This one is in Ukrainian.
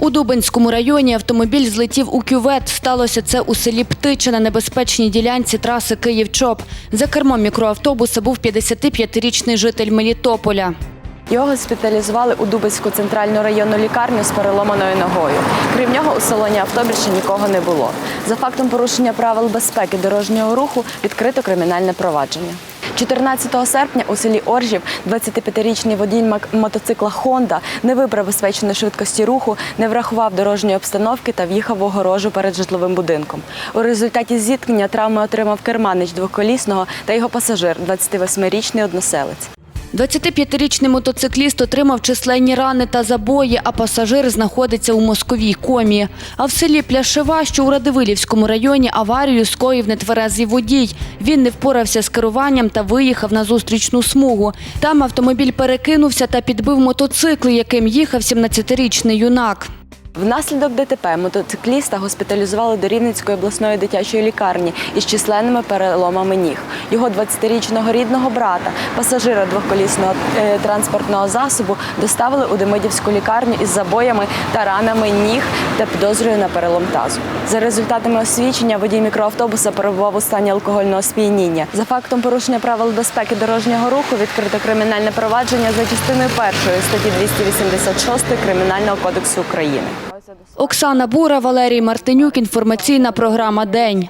У Дубинському районі автомобіль злетів у кювет. Сталося це у селі Птиче на небезпечній ділянці траси Київ-Чоп. За кермом мікроавтобуса був 55-річний житель Мелітополя. Його госпіталізували у Дубицьку центральну районну лікарню з переломаною ногою. Крім нього, у салоні авто більше нікого не було. За фактом порушення правил безпеки дорожнього руху відкрито кримінальне провадження. 14 серпня у селі Оржів 25-річний водій мотоцикла Хонда не вибрав безпечної швидкості руху, не врахував дорожньої обстановки та в'їхав в огорожу перед житловим будинком. У результаті зіткнення травми отримав керманич двоколісного та його пасажир, 28-річний односелець. 25-річний мотоцикліст отримав численні рани та забої, а пасажир знаходиться у мозковій комі. А в селі Пляшева, що у Радивилівському районі, аварію скоїв нетверезий водій. Він не впорався з керуванням та виїхав на зустрічну смугу. Там автомобіль перекинувся та підбив мотоцикл, яким їхав 17-річний юнак. Внаслідок ДТП мотоцикліста госпіталізували до Рівненської обласної дитячої лікарні із численними переломами ніг. Його 20-річного рідного брата, пасажира двохколісного е, транспортного засобу, доставили у Демидівську лікарню із забоями та ранами ніг та підозрою на перелом тазу. За результатами освідчення водій мікроавтобуса перебував у стані алкогольного сп'яніння. За фактом порушення правил безпеки дорожнього руху відкрито кримінальне провадження за частиною першої статті 286 Кримінального кодексу України. Оксана Бура, Валерій Мартинюк. Інформаційна програма День.